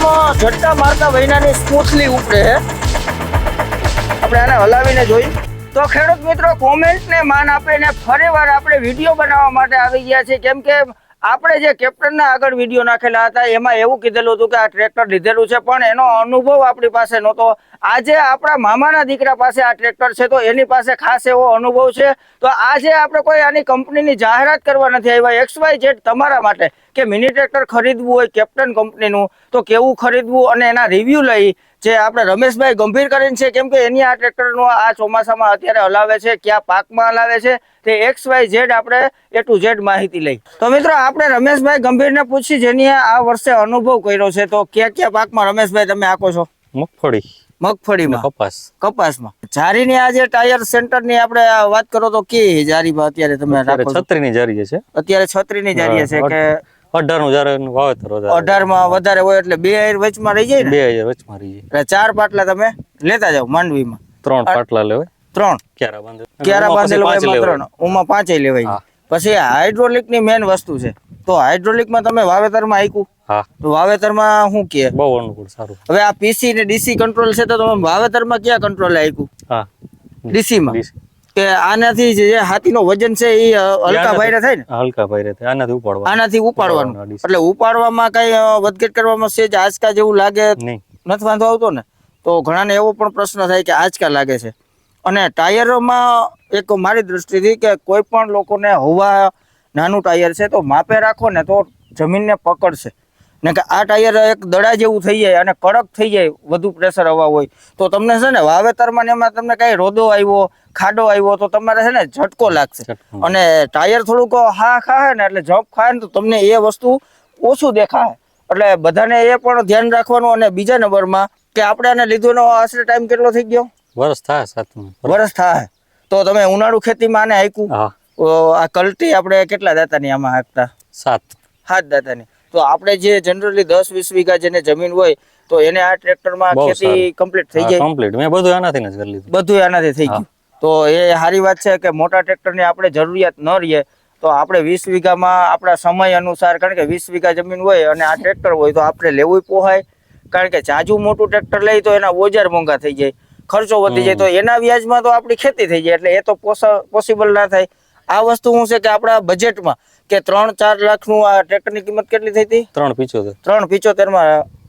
એકદમ ઝટકા મારતા વૈનાની સ્મૂથલી ઉપડે છે આપણે આને હલાવીને જોઈ. તો ખેડૂત મિત્રો કોમેન્ટને માન આપીને ફરીવાર આપણે વીડિયો બનાવવા માટે આવી ગયા છે કેમ કે આપણે જે કેપ્ટનના આગળ વીડિયો નાખેલા હતા, એમાં એવું કીધેલું હતું કે આ ટ્રેક્ટર લીધેલું છે, પણ એનો અનુભવ આપણી પાસે નહોતો. આજે આપણા મામાના દીકરા પાસે આ ટ્રેક્ટર છે, તો એની પાસે ખાસ એવો અનુભવ છે. તો આજે આપણે કોઈ આની કંપનીની જાહેરાત કરવા નથી આવ્યા. એક્સ વાય જેડ તમારા માટે કે મિની ટ્રેક્ટર ખરીદવું હોય કેપ્ટન કંપનીનું, તો કેવું ખરીદવું અને એના રિવ્યૂ લઈ જે આપણે રમેશભાઈ ગંભીર કરીને છે કેમ કે એની આ ટ્રેક્ટરનું આ ચોમાસામાં અત્યારે હલાવે છે ક્યાં પાકમાં હલાવે છે તે એક્સ વાય ઝેડ આપણે એ ટુ ઝેડ માહિતી લઈ. તો મિત્રો આપણે રમેશભાઈ ગંભીરને પૂછી જેની આ વર્ષે અનુભવ કર્યો છે તો ક્યાં ક્યાં પાકમાં રમેશભાઈ તમે આપો છો? મગફળી. મગફળીમાં? કપાસ. કપાસમાં. જારીની આ જે ટાયર સેન્ટરની આપણે વાત કરો તો કે જારીમાં અત્યારે તમે અત્યારે છત્રી ની જારી છે. અત્યારે છત્રીની જારી છે કે અઢારનું વાવેતર અઢારમાં વધારે હોય એટલે બે આયર વચમાં રહી જાય બે હજાર વચમાં રહી જાય. એટલે ચાર પાટલા તમે લેતા જાઓ માંડવીમાં. ત્રણ પાટલા લેવાય? ત્રણ. ક્યારા બાંધે? ક્યારા બાંધેલો પાંચ. ત્રણ. ઉમાં પાંચેય લેવાય. પછી હાઇડ્રોલિકની મેન વસ્તુ છે. તો હાઇડ્રોલિકમાં તમે વાવેતરમાં આયકું હા. તો વાવેતરમાં શું કે? બહુ અનુકૂળ સારું. હવે આ પીસી ને ડીસી કંટ્રોલ છે તો તમે વાવેતરમાં ક્યાં કંટ્રોલ આયકું હા. ડીસી. માં. કે આનાથી જે હાથીનો વજન છે એ હલકા ભાઈરે થાય ને? હલકા ભાઈ થાય. આનાથી ઉપાડવા આનાથી ઉપાડવાનું. એટલે ઉપાડવામાં કઈ વધઘટ કરવામાં સેજ આંચકા જેવું લાગે? નથી વાંધો આવતો ને? તો ઘણાને એવો પણ પ્રશ્ન થાય કે આંચકા લાગે છે. અને ટાયરોમાં એક મારી દૃષ્ટિથી કે કોઈ પણ લોકોને હવા નાનું ટાયર છે તો માપે રાખો ને તો જમીનને પકડશે. ને કે આ ટાયર એક દડા જેવું થઈ જાય અને કડક થઈ જાય વધુ પ્રેશર હવા હોય. તો તમને છે ને વાવેતરમાં ને એમાં તમને કાંઈ રોદો આવ્યો ખાડો આવ્યો તો તમારે છે ને ઝટકો લાગશે. અને ટાયર થોડુંક હા ખાય ને એટલે જપ ખાય ને તો તમને એ વસ્તુ ઓછું દેખાય એટલે બધાને એ પણ ધ્યાન રાખવાનું અને બીજા નંબરમાં કે આપણે આને લીધોનો આશરે ટાઈમ કેટલો થઈ ગયો? વરસ થાય સાતમું. વર્ષ થાય. તો તમે ઉનાળુ ખેતીમાં આને તો આ કલ્ટી આપણે કેટલા દાતાની આમાં હાંકતા સાત. સાત દાતાની. તો આપણે જે જનરલી દસ વીસ વીઘા જેને જમીન હોય તો એને આ ટ્રેક્ટરમાં ખેતી કમ્પ્લીટ થઈ જાય? કમ્પ્લીટ મેં બધું આનાથી જ કરી લીધું. બધું આનાથી થઈ ગયું. તો એ સારી વાત છે કે મોટા ટ્રેક્ટરની આપણે જરૂરિયાત ન રહીએ તો આપણે વીસ વીઘામાં આપણા સમય અનુસાર કારણ કે વીસ વીઘા જમીન હોય અને આ ટ્રેક્ટર હોય તો આપણે લેવું પોહાય. કારણ કે જાજુ મોટું ટ્રેક્ટર લઈ તો એના ઓજાર મોંઘા થઈ જાય. ખર્ચો વધી જાય. તો એના વ્યાજમાં તો આપણી ખેતી થઈ જાય. એટલે એ તો પોસિબલ ના થાય. આ વસ્તુ શું છે કે આપણા બજેટમાં કે ત્રણ ચાર લાખનું આ ટ્રેક્ટરની કિંમત કેટલી થઈ હતી? ત્રણ પિચોતેર. ત્રણ પિચોતેરમાં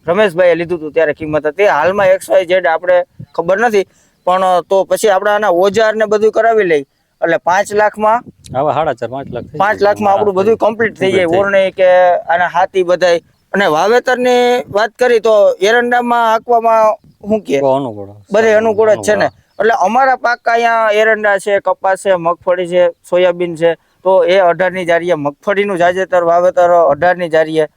રમેશભાઈએ લીધું હતું ત્યારે કિંમત હતી. હાલમાં એક્સ વાય ઝેડ આપણે ખબર નથી પણ તો પછી આપણે આના ઓજાર ને બધું કરાવી લઈ. એટલે પાંચ લાખમાં હવે સાડા ચાર પાંચ લાખ પાંચ. લાખમાં આપણું બધું કમ્પ્લીટ થઈ જાય. ઓરણી કે આના હાથી બધાય. અને વાવેતરની વાત કરી તો એરંડામાં આંકવામાં શું કે? અનુકૂળ. બધે અનુકૂળ જ છે ને? એટલે અમારા પાક અહીંયા એરંડા છે કપાસ છે મગફળી છે સોયાબીન છે તો એ અઢારની જારીએ. મગફળીનું જાજેતર વાવેતર અઢારની જારીએ.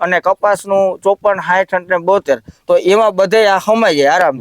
અને કપાસનું ચોપન સાઠ અને બોતેર. તો એમાં બધે આ સમાય જાય આરામ.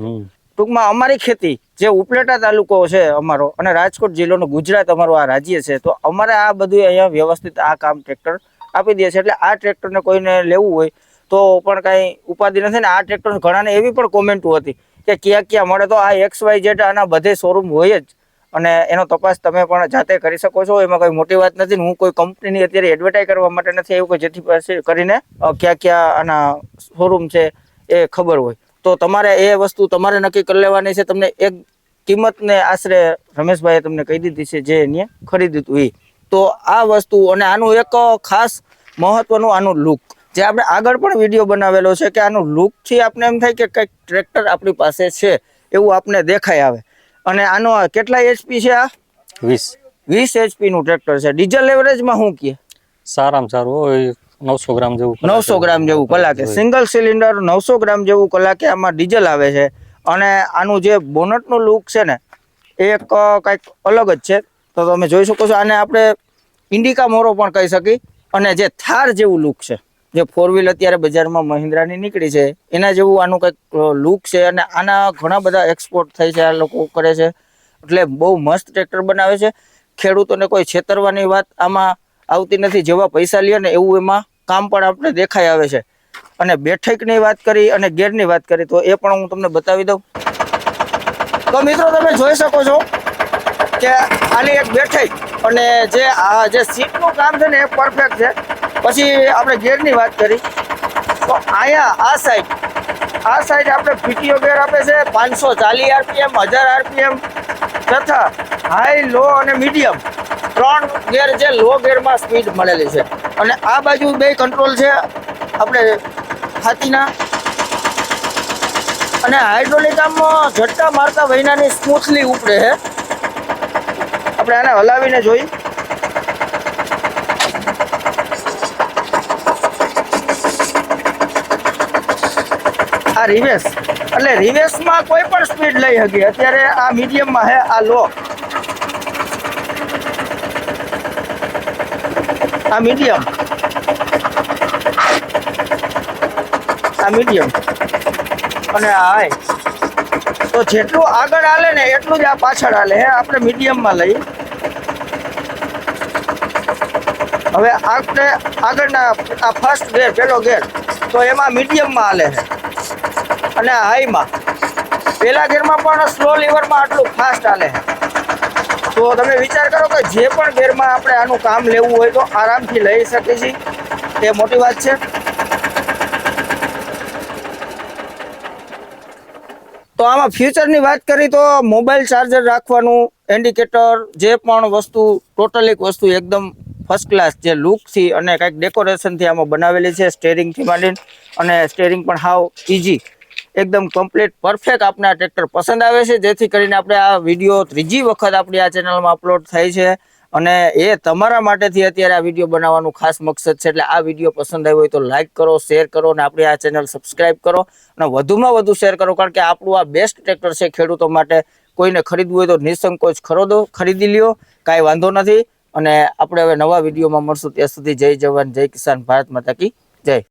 ટૂંકમાં અમારી ખેતી જે ઉપલેટા તાલુકો છે અમારો અને રાજકોટ જિલ્લોનો ગુજરાત અમારું આ રાજ્ય છે તો અમારે આ બધું અહીંયા વ્યવસ્થિત આ કામ ટ્રેક્ટર આપી દે છે. એટલે આ ટ્રેક્ટરને કોઈને લેવું હોય તો પણ કાંઈ ઉપાધિ નથી ને આ ટ્રેક્ટર ઘણાને એવી પણ કોમેન્ટો હતી કે ક્યાં ક્યાં મળે તો આ એક્સ વાય જેડ આના બધે શોરૂમ હોય જ. અને એનો તપાસ તમે પણ જાતે કરી શકો છો. એમાં કોઈ મોટી વાત નથી હું કોઈ કંપનીની અત્યારે એડવર્ટાઇઝ કરવા માટે નથી આવ્યું કે જેથી પાસે કરીને ક્યાં ક્યાં આના શોરૂમ છે એ ખબર હોય. તો તમારે એ વસ્તુ તમારે નક્કી કરી લેવાની છે. તમને એક કિંમતને આશરે રમેશભાઈએ તમને કહી દીધી છે જે એને ખરીદ્યું હતું એ તો આ વસ્તુ અને આનું એક ખાસ મહત્વનું આનું લુક જે આપણે આગળ પણ વીડિયો બનાવેલો છે કે આનું લુકથી આપણે એમ થાય કે કંઈક ટ્રેક્ટર આપણી પાસે છે એવું આપણે દેખાય આવે. અને આનો કેટલા એચપી છે આ? વીસ. વીસ એચપીનું ટ્રેક્ટર છે. ડીઝલ એવરેજમાં શું કહે સારામાં સારું નવસો ગ્રામ જેવું નવસો ગ્રામ જેવું કલાકે. સિંગલ સિલિન્ડર નવસો ગ્રામ જેવું કલાકે આમાં ડીઝલ આવે છે. અને આનું જે બોનટનું લુક છે ને એ કંઈક અલગ જ છે. તો તમે જોઈ શકો છો આને આપણે ઇન્ડિકા મોરો પણ કહી શકી અને જે થાર જેવું લુક છે. જે ફોર વ્હીલ અત્યારે બજારમાં મહિન્દ્રાની નીકળી છે, એના જેવું આનું કંઈક લુક છે અને આના ઘણા બધા એક્સપોર્ટ થાય છે, આ લોકો કરે છે. એટલે બહુ મસ્ત ટ્રેક્ટર બનાવે છે. ખેડૂતોને કોઈ છેતરવાની વાત આમાં આવતી નથી. જેવા પૈસા લે ને એવું એમાં કામ પણ આપણે દેખાઈ આવે છે. અને બેઠકની વાત કરી અને ગેરની વાત કરી, તો એ પણ હું તમને બતાવી દઉં. તો મિત્રો તમે જોઈ શકો છો કે આની એક બેઠક અને જે આ જે સીટનું કામ છે ને એ પરફેક્ટ છે. પછી આપણે ગેરની વાત કરી. તો અહીંયા આ સાઈડ આ સાઈડ આપણે પીટીઓ ગેર આપે છે પાંચસો ચાલીસ આરપીએમ, હજાર આરપીએમ તથા હાઈ લો અને મીડિયમ ત્રણ ગેર છે લો ગેરમાં સ્પીડ મળેલી છે. અને આ બાજુ બે કંટ્રોલ છે આપણે હાથીના. અને હાઇડ્રોલિક આમ ઝટકા મારતા વૈનાની સ્મૂથલી ઉપડે છે. આપણે આને હલાવીને જોઈ. આ રિવેસ એટલે રિવેસમાં કોઈ પણ સ્પીડ લઈ શકીએ. અત્યારે આ મીડિયમમાં છે આ લો. આ મીડિયમ આ મીડિયમ અને આ હાઈ તો જેટલું આગળ હાલે ને એટલું જ આ પાછળ હાલે હે. આપણે મીડિયમમાં લઈ હવે આપણે આગળના આ ફર્સ્ટ ગેર પહેલો ગેર તો એમાં મીડિયમમાં હાલે છે. અને હાઈમાં પહેલા ગેરમાં પણ સ્લો લીવરમાં આટલું ફાસ્ટ હાલે. તો તમે વિચાર કરો કે જે પણ ગેરમાં આપણે આનું કામ લેવું હોય તો આરામથી લઈ શકીએ છીએ. એ મોટી વાત છે. તો આમાં ફ્યુચરની વાત કરી તો મોબાઈલ ચાર્જર રાખવાનું ઇન્ડિકેટર જે પણ વસ્તુ ટોટલ વસ્તુ એકદમ ફર્સ્ટ ક્લાસ જે લુકથી અને કંઈક ડેકોરેશનથી આમાં બનાવેલી છે સ્ટેરિંગથી માંડીને. અને સ્ટેરિંગ પણ હાવ ઇઝી એકદમ કમ્પ્લીટ પરફેક્ટ આપણે આ ટ્રેક્ટર પસંદ આવે છે. જેથી કરીને આપણે આ વીડિયો ત્રીજી વખત આપણી આ ચેનલમાં અપલોડ થાય છે. અને એ તમારા માટેથી અત્યારે આ વીડિયો બનાવવાનું ખાસ મકસદ છે. એટલે આ વીડિયો પસંદ આવ્યો હોય તો લાઇક કરો શેર કરો અને આપણી આ ચેનલ સબસ્ક્રાઇબ કરો. અને વધુમાં વધુ શેર કરો, કારણ કે આપણું આ બેસ્ટ ટ્રેક્ટર છે ખેડૂતો માટે. કોઈને ખરીદવું હોય તો નિસંકોચ ખરીદો ખરીદી લ્યો, કાંઈ વાંધો નથી. અને આપણે હવે નવા વિડીયોમાં મળશું. ત્યાં સુધી જય જવાન, જય કિસાન, ભારત માતા કી જય.